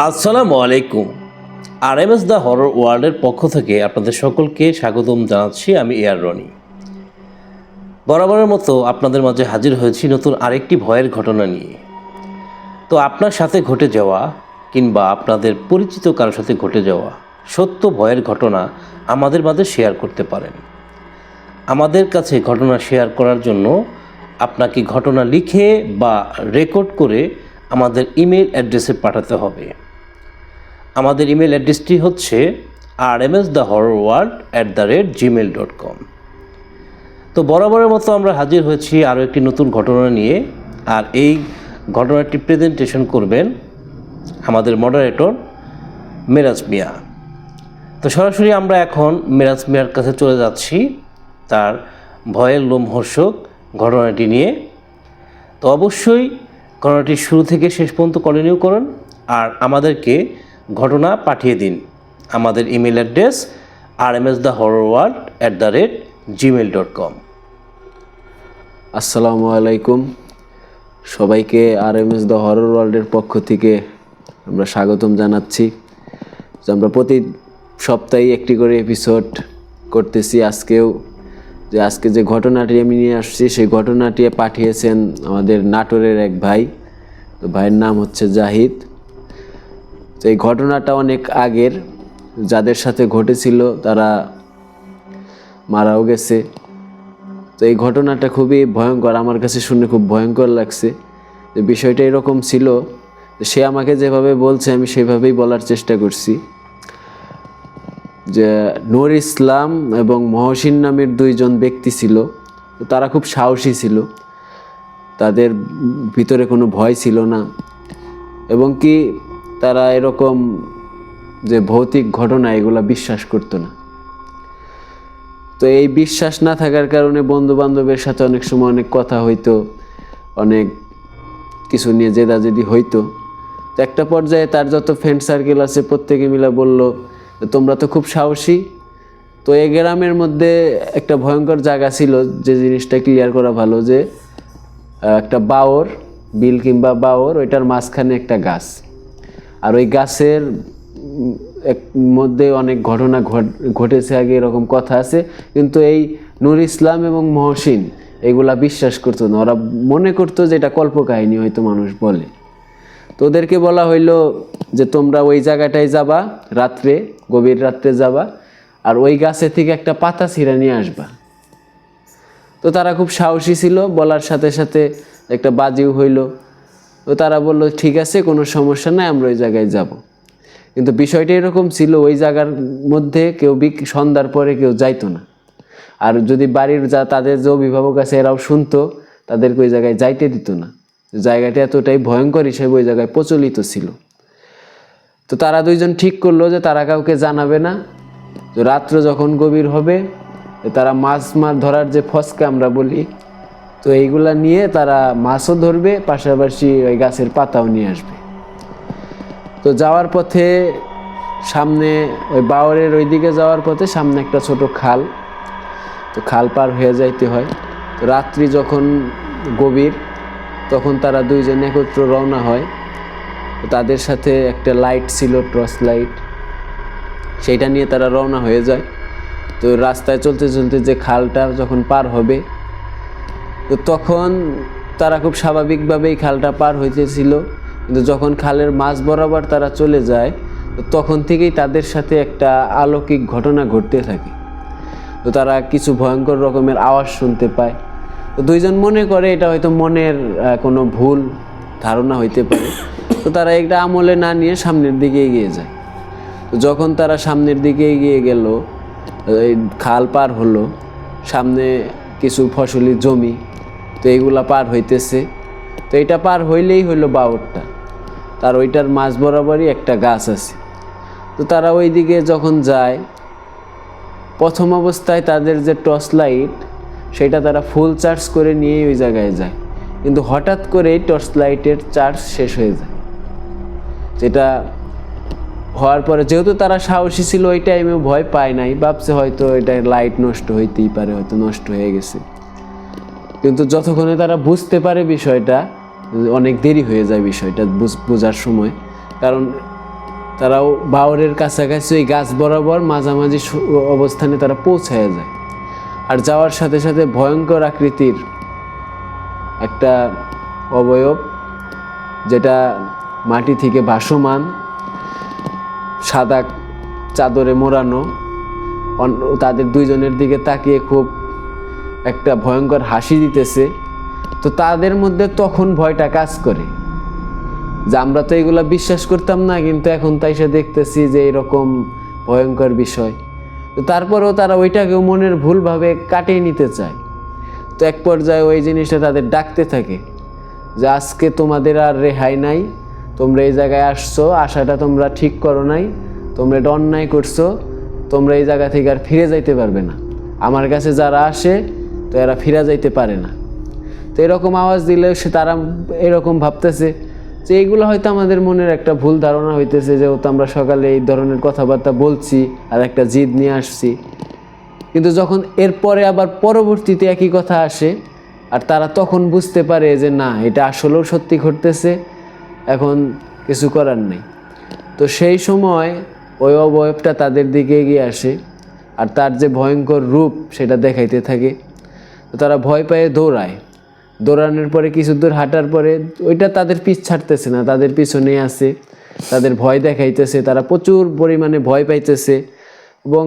আসসালামু আলাইকুম। R M S the horror ওয়ার্ল্ডের পক্ষ থেকে আপনাদের সকলকে স্বাগতম জানাচ্ছি আমি এয়ার রনি। বরাবরের মতো আপনাদের মাঝে হাজির হয়েছি নতুন আরেকটি ভয়ের ঘটনা নিয়ে। তো আপনার সাথে ঘটে যাওয়া কিংবা আপনাদের পরিচিত কারোর সাথে ঘটে যাওয়া সত্য ভয়ের ঘটনা আমাদের মাঝে শেয়ার করতে পারেন। আমাদের কাছে ঘটনা শেয়ার করার জন্য আপনাকে ঘটনা লিখে বা রেকর্ড করে আমাদের ইমেল অ্যাড্রেসে পাঠাতে হবে। আমাদের ইমেল অ্যাড্রেসটি হচ্ছে R M S the horror world at the rate gmail dot com তো বরাবরের মতো আমরা হাজির হয়েছি আরও একটি নতুন ঘটনা নিয়ে। আর এই ঘটনাটি প্রেজেন্টেশন করবেন আমাদের মডারেটর মেরাজ মিয়া। তো সরাসরি আমরা এখন মেরাজ মিয়ার কাছে চলে যাচ্ছি, তার ভয়ের লোমহর্ষক ঘটনাটি নিয়ে। তো অবশ্যই ঘটনাটি শুরু থেকে শেষ পর্যন্ত কন্টিনিউ করুন, আর আমাদেরকে ঘটনা পাঠিয়ে দিন। আমাদের email address R M S the horror world at the rate gmail dot com আসসালামু আলাইকুম। সবাইকে R M S the horror ওয়ার্ল্ডের পক্ষ থেকে আমরা স্বাগতম জানাচ্ছি। আমরা প্রতি সপ্তাহে একটি করে এপিসোড করতেছি আজকেও। যে আজকে যে ঘটনাটি আমি নিয়ে আসছি, সেই ঘটনাটি পাঠিয়েছেন আমাদের নাটোরের এক ভাই। তো ভাইয়ের নাম হচ্ছে জাহিদ। তো এই ঘটনাটা অনেক আগের, যাদের সাথে ঘটেছিল তারা মারাও গেছে। তো এই ঘটনাটা খুবই ভয়ঙ্কর, আমার কাছে শুনে খুব ভয়ঙ্কর লাগছে। যে বিষয়টা এরকম ছিল সে আমাকে যেভাবে বলছে আমি সেভাবেই বলার চেষ্টা করছি। যে নূর ইসলাম এবং মহসিন নামের দুইজন ব্যক্তি ছিল তারা খুব সাহসী ছিল। তাদের ভিতরে কোনো ভয় ছিল না। এবং কি তারা এরকম যে ভৌতিক ঘটনা, এগুলা বিশ্বাস করতো না। তো এই বিশ্বাস না থাকার কারণে বন্ধু বান্ধবের সাথে অনেক সময় অনেক কথা হইতো, অনেক কিছু নিয়ে জেদাজেদি হইতো। তো একটা পর্যায়ে তার যত ফ্রেন্ড সার্কেল আছে, প্রত্যেকে মিলে বলল, তোমরা তো খুব সাহসী। তো এই গ্রামের মধ্যে একটা ভয়ঙ্কর জায়গা ছিল, যে জিনিসটা ক্লিয়ার করা ভালো, যে একটা বাওর, বিল কিংবা বাওর, ওইটার মাঝখানে একটা গাছ। আর ওই গাছের এক মধ্যে অনেক ঘটনা ঘট- ঘটেছে আগে এরকম কথা আছে। কিন্তু এই নূর ইসলাম এবং মহসিন এগুলা বিশ্বাস করতো না। ওরা মনে করতো যে এটা কল্পকাহিনী হয়তো মানুষ বলে। তো ওদেরকে বলা হইল যে তোমরা ওই জায়গাটায় যাবা, রাত্রে, গভীর রাত্রে যাবা, আর ওই গাছে থেকে একটা পাতা ছিঁড়া নিয়ে আসবা। তো তারা খুব সাহসী ছিল। বলার সাথে সাথে একটা বাজিও হইল। তো তারা বলল, ঠিক আছে, কোনো সমস্যা নাই, আমরা ওই জায়গায় যাব। কিন্তু বিষয়টা এরকম ছিল, ওই জায়গার মধ্যে কেউ বিক- সন্ধ্যার পরে কেউ যাইতো না। আর যদি বাড়ির যা, তাদের যে অভিভাবক আছে, এরাও শুনতো, তাদেরকে ওই জায়গায় যাইতে দিত না। জায়গাটা এতটাই ভয়ঙ্কর হিসেবে ওই জায়গায় প্রচলিত ছিল। তো তারা দুইজন ঠিক করল যে, তারা কাউকে জানাবে না। রাত্র যখন গভীর হবে, তারা মাছ মাছ ধরার যে ফসকা আমরা বলি তো এইগুলা নিয়ে তারা মাছও ধরবে, পাশাপাশি ওই গাছের পাতাও নিয়ে আসবে। তো যাওয়ার পথে সামনে, ওই বাওয়ারের ওই দিকে যাওয়ার পথে সামনে একটা ছোট খাল। তো খাল পার হয়ে যাইতে হয়। তো রাত্রি যখন গভীর, তখন তারা দুইজন একত্র রওনা হয়। তাদের সাথে একটা লাইট ছিল, টর্চ লাইট। সেইটা নিয়ে তারা রওনা হয়ে যায়। তো রাস্তায় চলতে চলতে যে খালটা যখন পার হবে তো তখন তারা খুব স্বাভাবিকভাবেই খালটা পার হইতেছিল। কিন্তু যখন খালের মাঝ বরাবর তারা চলে যায়, তো তখন থেকেই তাদের সাথে একটা আলৌকিক ঘটনা ঘটতে থাকে। তো তারা কিছু ভয়ঙ্কর রকমের আওয়াজ শুনতে পায়। তো দুইজন মনে করে এটা হয়তো মনের কোনো ভুল ধারণা হইতে পারে। তো তারা এটা আমলে না নিয়ে সামনের দিকে এগিয়ে যায়। তো যখন তারা সামনের দিকে এগিয়ে গেল খাল পার হলো, সামনে কিছু ফসলি জমি তো এইগুলা পার হইতেছে। তো এটা পার হইলেই হইল বাউরটা। তার ওইটার মাঝ বরাবরই একটা গাছ আছে। তো তারা ওই দিকে যখন যায়, প্রথম অবস্থায় তাদের যে টর্চ লাইট, সেটা তারা ফুল চার্জ করে নিয়ে ওই জায়গায় যায়। কিন্তু হঠাৎ করেই টর্চ লাইটের চার্জ শেষ হয়ে যায়। যেটা হওয়ার পরে যেহেতু তারা সাহসী ছিল, ওই টাইমে ভয় পায় নাই। ভাবছে হয়তো এটা লাইট নষ্ট হইতেই পারে, হয়তো নষ্ট হয়ে গেছে। কিন্তু যতক্ষণে তারা বুঝতে পারে বিষয়টা, অনেক দেরি হয়ে যায় বিষয়টা বুঝ- বোঝার সময়। কারণ তারাও বাওরের কাছাকাছি ওই গাছ বরাবর মাঝামাঝি অবস্থানে তারা পৌঁছায় যায়। আর যাওয়ার সাথে সাথে ভয়ঙ্কর আকৃতির একটা অবয়ব, যেটা মাটি থেকে ভাসমান, সাদা চাদরে মোড়ানো তাদের দুইজনের দিকে তাকিয়ে খুব একটা ভয়ঙ্কর হাসি দিতেছে, তো তাদের মধ্যে তখন ভয়টা কাজ করে। যে আমরা তো এগুলা বিশ্বাস করতাম না, কিন্তু এখন তাই সে দেখতেছি যে এরকম ভয়ঙ্কর বিষয়। তো তারপরেও তারা ওইটাকেও মনের ভুলভাবে কাটিয়ে নিতে চায়। তো এক পর্যায়ে ওই জিনিসটা তাদের ডাকতে থাকে, যে আজকে তোমাদের আর রেহাই নাই, তোমরা এই জায়গায় আসছো, আশাটা তোমরা ঠিক করো নাই, তোমরা এটা অন্যায় করছ, তোমরা এই জায়গা থেকে আর ফিরে যাইতে পারবে না। আমার কাছে যারা আসে তো এরা ফিরা যাইতে পারে না। তো এরকম আওয়াজ দিলে সে তারা এরকম ভাবতেছে যে এইগুলো হয়তো আমাদের মনের একটা ভুল ধারণা হইতেছে যে যেহেতু আমরা সকালে এই ধরনের কথাবার্তা বলছি আর একটা জিদ নিয়ে আসছি। কিন্তু যখন এরপরে আবার পরবর্তীতে একই কথা আসে আর তারা তখন বুঝতে পারে যে না, এটা আসলেও সত্যি ঘটতেছে, এখন কিছু করার নেই। তো সেই সময় ওই অবয়বটা তাদের দিকে এগিয়ে আসে আর তার যে ভয়ঙ্কর রূপ সেটা দেখাইতে থাকে। তো তারা ভয় পেয়ে দৌড়ায়। দৌড়ানোর পরে কিছু দূর হাঁটার পরে ওইটা তাদের পিছ ছাড়তেছে না, তাদের পিছনে আছে, তাদের ভয় দেখাইতেছে, তারা প্রচুর পরিমাণে ভয় পাইতেছে এবং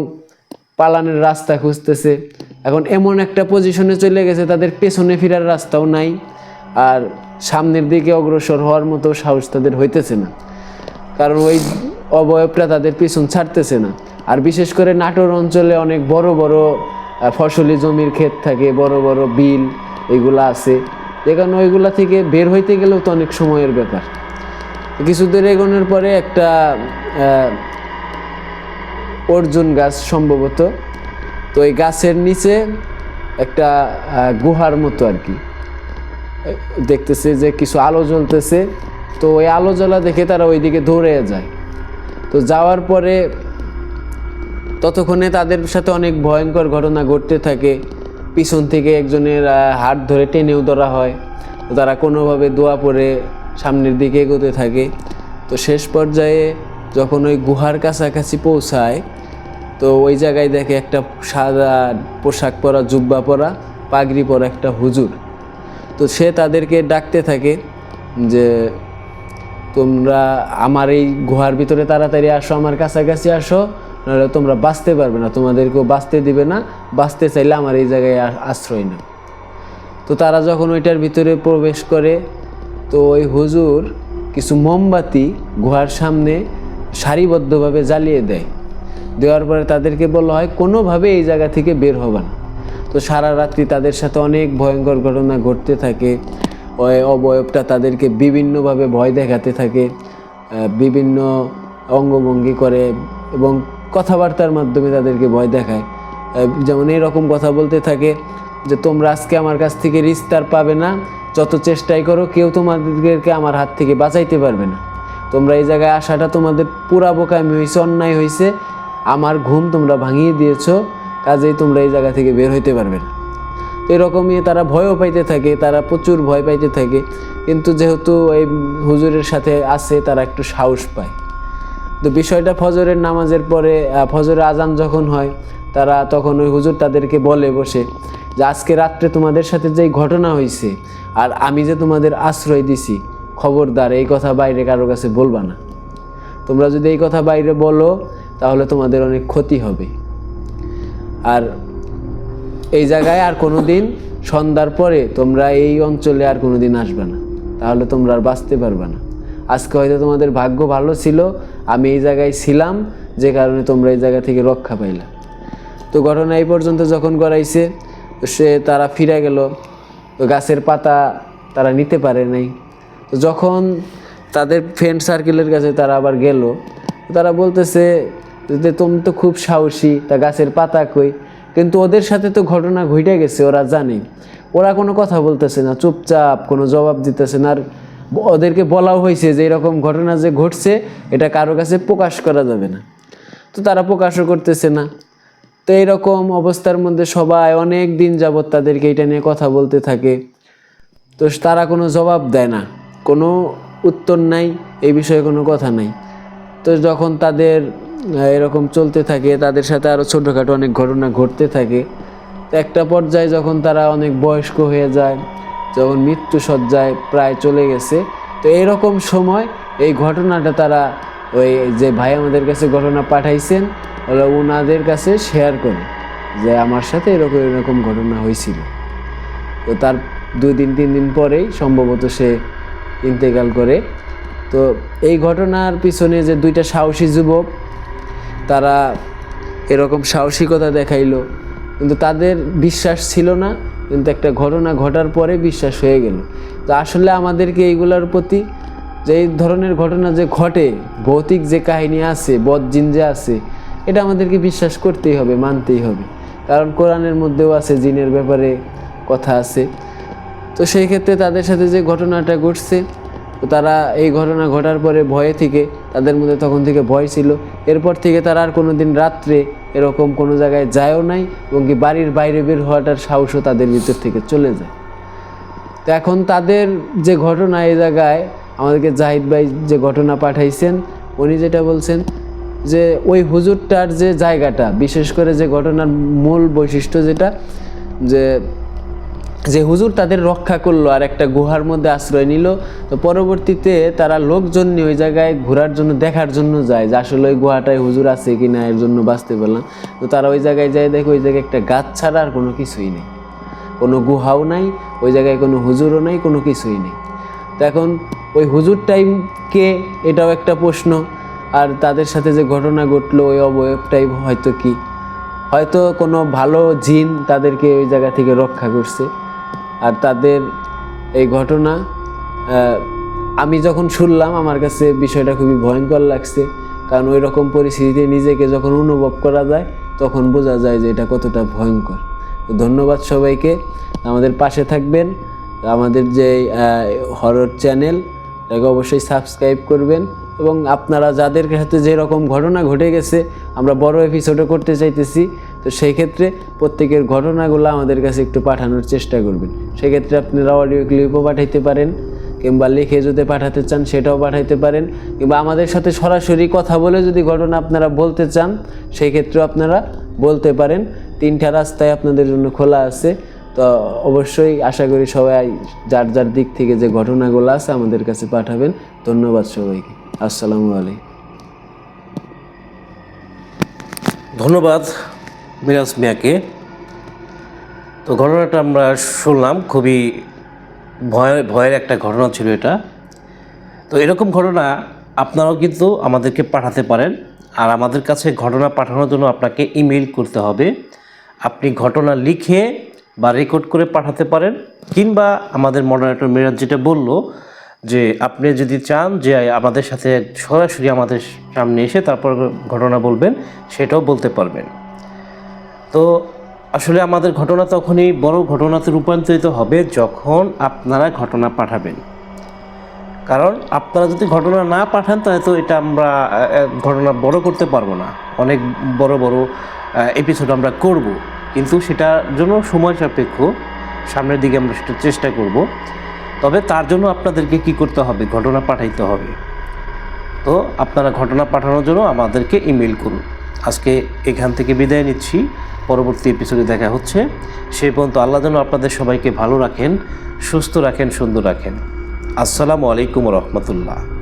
পালানের রাস্তা খুঁজতেছে। এখন এমন একটা পজিশনে চলে গেছে, তাদের পেছনে ফেরার রাস্তাও নাই আর সামনের দিকে অগ্রসর হওয়ার মতো সাহস তাদের হইতেছে না। কারণ ওই অবয়বটা তাদের পিছন ছাড়তেছে না। আর বিশেষ করে নাটোর অঞ্চলে অনেক বড় বড় ফসলি জমির ক্ষেত থাকে, বড় বড় বিল এগুলা আছে। যেখানে ওইগুলা থেকে বের হইতে গেলেও তো অনেক সময়ের ব্যাপার। কিছু এগোনোর পরে একটা অর্জুন গাছ সম্ভবত। তো এই গাছের নিচে একটা গুহার মতো আর কি। দেখতেছে যে কিছু আলো জ্বলতেছে। তো ওই আলো জ্বলা দেখে তারা ওইদিকে দৌড়ে যায়। তো যাওয়ার পরে ততক্ষণে তাদের সাথে অনেক ভয়ঙ্কর ঘটনা ঘটতে থাকে। পিছন থেকে একজনের হাত ধরে টেনেও ধরা হয়। তারা কোনোভাবে দোয়া পরে সামনের দিকে এগোতে থাকে। তো শেষ পর্যায়ে যখন ওই গুহার কাছাকাছি পৌঁছায়, তো ওই জায়গায় দেখে একটা সাদা পোশাক পরা, জুব্বা পরা, পাগড়ি পরা একটা হুজুর। তো সে তাদেরকে ডাকতে থাকে যে, তোমরা আমার এই গুহার ভিতরে তাড়াতাড়ি আসো, আমার কাছাকাছি আসো। নাহলে তোমরা বাঁচতে পারবে না, তোমাদেরকেও বাঁচতে দিবে না, বাঁচতে চাইলে আমার এই জায়গায় আশ্রয় নাও। তো তারা যখন ওইটার ভিতরে প্রবেশ করে, তো ওই হুজুর কিছু মোমবাতি গুহার সামনে সারিবদ্ধভাবে জ্বালিয়ে দেয়। দেওয়ার পরে তাদেরকে বলা হয়, কোনোভাবে এই জায়গা থেকে বের হবে না। তো সারা রাত্রি তাদের সাথে অনেক ভয়ঙ্কর ঘটনা ঘটতে থাকে। ওই অবয়বটা তাদেরকে বিভিন্নভাবে ভয় দেখাতে থাকে বিভিন্ন অঙ্গভঙ্গি করে এবং কথাবার্তার মাধ্যমে তাদেরকে ভয় দেখায়। যেমন এরকম কথা বলতে থাকে যে, তোমরা আজকে আমার কাছ থেকে রিস্তার পাবে না। যত চেষ্টাই করো, কেউ তোমাদেরকে আমার হাত থেকে বাঁচাইতে পারবে না। তোমরা এই জায়গায় আসাটা তোমাদের পুরা বোকামি হয়েছে অন্যায় হয়েছে আমার ঘুম তোমরা ভাঙিয়ে দিয়েছ, কাজেই তোমরা এই জায়গা থেকে বের হইতে পারবে না। তো এরকমই তারা ভয়ও পাইতে থাকে, তারা প্রচুর ভয় পাইতে থাকে। কিন্তু যেহেতু এই হুজুরের সাথে আছে, তারা একটু সাহস পায়। তো বিষয়টা ফজরের নামাজের পরে ফজরের আজান যখন হয়, তারা তখন ওই হুজুর তাদেরকে বলে বসে যে, আজকে রাত্রে তোমাদের সাথে যেই ঘটনা হয়েছে আর আমি যে তোমাদের আশ্রয় দিছি, খবরদার, এই কথা বাইরে কারও কাছে বলবা না। তোমরা যদি এই কথা বাইরে বলো, তাহলে তোমাদের অনেক ক্ষতি হবে। আর এই জায়গায় আর কোনো দিন সন্ধ্যার পরে তোমরা এই অঞ্চলে আর কোনো দিন আসবে না। তাহলে তোমরা আর বাঁচতে পারবে না। আজকে হয়তো তোমাদের ভাগ্য ভালো ছিল আমি এই জায়গায় ছিলাম, যে কারণে তোমরা এই জায়গা থেকে রক্ষা পাইলা। তো ঘটনা এই পর্যন্ত যখন গড়াইছে, সে তারা ফিরে গেল গাছের পাতা তারা নিতে পারে নাই। তো যখন তাদের ফ্রেন্ড সার্কেলের কাছে তারা আবার গেল তারা বলতেছে, যে তুমি তো খুব সাহসী, তা গাছের পাতা কই? কিন্তু ওদের সাথে তো ঘটনা ঘটে গেছে, ওরা জানে। ওরা কোনো কথা বলতেছে না, চুপচাপ কোনো জবাব দিতেছে না। আর ওদেরকে বলাও হয়েছে যে এরকম ঘটনা যে ঘটছে, এটা কারও কাছে প্রকাশ করা যাবে না। তো তারা প্রকাশও করতেছে না। তো এইরকম অবস্থার মধ্যে সবাই অনেক দিন যাবৎ তাদেরকে এটা নিয়ে কথা বলতে থাকে। তো তারা কোনো জবাব দেয় না। কোনো উত্তর নাই, এই বিষয়ে কোনো কথা নাই। তো যখন তাদের এরকম চলতে থাকে, তাদের সাথে আরও ছোটোখাটো অনেক ঘটনা ঘটতে থাকে। তো একটা পর্যায়ে যখন তারা অনেক বয়স্ক হয়ে যায় যখন মৃত্যু সজ্জায় প্রায় চলে গেছে, তো এরকম সময় এই ঘটনাটা তারা ওই যে ভাই আমাদের কাছে ঘটনা পাঠাইছেন, ওরা ওনাদের কাছে শেয়ার করে যে আমার সাথে এরকম এরকম ঘটনা হয়েছিল। তো তার দুই দিন, তিন দিন পরেই সম্ভবত সে ইন্তেকাল করে। তো এই ঘটনার পিছনে যে দুইটা সাহসী যুবক, তারা এরকম সাহসিকতা দেখাইলো, কিন্তু তাদের বিশ্বাস ছিল না। কিন্তু একটা ঘটনা ঘটার পরে বিশ্বাস হয়ে গেল। তো আসলে আমাদেরকে এইগুলোর প্রতি যে এই ধরনের ঘটনা যে ঘটে, ভৌতিক যে কাহিনী আছে বদজিন যে আছে, এটা আমাদেরকে বিশ্বাস করতেই হবে, মানতেই হবে। কারণ কোরআনের মধ্যেও আছে, জিনের ব্যাপারে কথা আছে। তো সেই ক্ষেত্রে তাদের সাথে যে ঘটনাটা ঘটছে তো তারা এই ঘটনা ঘটার পরে ভয়ে থেকে, তাদের মধ্যে তখন থেকে ভয় ছিল। এরপর থেকে তারা আর কোনো দিন রাত্রে এরকম কোনো জায়গায় যায়ও নাই এবং কি বাড়ির বাইরে বের হওয়াটার সাহসও তাদের ভিতর থেকে চলে যায়। তো এখন তাদের যে ঘটনা এই জায়গায়, আমাদেরকে জাহিদ ভাই যে ঘটনা পাঠাইছেন, উনি যেটা বলছেন যে ওই হুজুরটার যে জায়গাটা, বিশেষ করে যে ঘটনার মূল বৈশিষ্ট্য যেটা, যে যে হুজুর তাদের রক্ষা করল আর একটা গুহার মধ্যে আশ্রয় নিল, তো পরবর্তীতে তারা লোকজন নিয়ে ওই জায়গায় ঘোরার জন্য, দেখার জন্য যায় যে আসলে ওই গুহাটায় হুজুর আছে কি না এর জন্য বাঁচতে পারলাম। তো তারা ওই জায়গায় যায়, দেখে ওই জায়গায় একটা গাছ ছাড়া আর কোনো কিছুই নেই। কোনো গুহাও নাই, ওই জায়গায় কোনো হুজুরও নাই, কোনো কিছুই নেই। তো এখন ওই হুজুর টাইমকে এটাও একটা প্রশ্ন। আর তাদের সাথে যে ঘটনা ঘটলো, ওই অবয়ব টাইম হয়তো কি? হয়তো কোনো ভালো জিন তাদেরকে ওই জায়গা থেকে রক্ষা করছে। আর তাদের এই ঘটনা আমি যখন শুনলাম, আমার কাছে বিষয়টা খুবই ভয়ঙ্কর লাগছে। কারণ ওই রকম পরিস্থিতিতে নিজেকে যখন অনুভব করা যায়, তখন বোঝা যায় যে এটা কতটা ভয়ঙ্কর। তো ধন্যবাদ সবাইকে। আমাদের পাশে থাকবেন। আমাদের যে হরর চ্যানেল এটাকে অবশ্যই সাবস্ক্রাইব করবেন। এবং আপনারা যাদের সাথে যেরকম ঘটনা ঘটে গেছে, আমরা বড় এপিসোডও করতে চাইতেছি। তো সেই ক্ষেত্রে প্রত্যেকের ঘটনাগুলো আমাদের কাছে একটু পাঠানোর চেষ্টা করবেন। সেক্ষেত্রে আপনারা অডিও ক্লিপও পাঠাইতে পারেন, কিংবা লিখে যদি পাঠাতে চান, সেটাও পাঠাইতে পারেন, কিংবা আমাদের সাথে সরাসরি কথা বলে যদি ঘটনা আপনারা বলতে চান, সেই ক্ষেত্রেও আপনারা বলতে পারেন। তিনটা রাস্তায় আপনাদের জন্য খোলা আছে। তো অবশ্যই আশা করি সবাই যার যার দিক থেকে যে ঘটনাগুলো আছে আমাদের কাছে পাঠাবেন। ধন্যবাদ সবাইকে। আসসালামু আলাইকুম। ধন্যবাদ। মিরাজ মিয়াকে। তো ঘটনাটা আমরা শুনলাম, খুবই ভয়, ভয়ের একটা ঘটনা ছিল এটা। তো এরকম ঘটনা আপনারাও কিন্তু আমাদেরকে পাঠাতে পারেন, আর আমাদের কাছে ঘটনা পাঠানোর জন্য আপনাকে ইমেল করতে হবে। আপনি ঘটনা লিখে বা রেকর্ড করে পাঠাতে পারেন, কিংবা আমাদের মডারেটর মিরাজ যেটা বলল যে, আপনি যদি চান যে, আমাদের সাথে সরাসরি আমাদের সামনে এসে তারপর ঘটনা বলবেন, সেটাও বলতে পারবেন। তো আসলে আমাদের ঘটনা তখনই বড় ঘটনাতে রূপান্তরিত হবে যখন আপনারা ঘটনা পাঠাবেন। কারণ আপনারা যদি ঘটনা না পাঠান, তাহলে তো এটা আমরা ঘটনা বড় করতে পারব না। অনেক বড় বড় এপিসোড আমরা করব। কিন্তু সেটার জন্য সময় সাপেক্ষ, সামনের দিকে আমরা সেটা চেষ্টা করব। তবে তার জন্য আপনাদেরকে কি করতে হবে? ঘটনা পাঠাইতে হবে। তো আপনারা ঘটনা পাঠানোর জন্য আমাদেরকে ইমেল করুন। আজকে এখান থেকে বিদায় নিচ্ছি। পরবর্তী এপিসোডে দেখা হচ্ছে। সেই পর্যন্ত আল্লাহ যেন আপনাদের সবাইকে ভালো রাখেন, সুস্থ রাখেন, সুন্দর রাখেন। আসসালামু আলাইকুম রহমতুল্লাহ।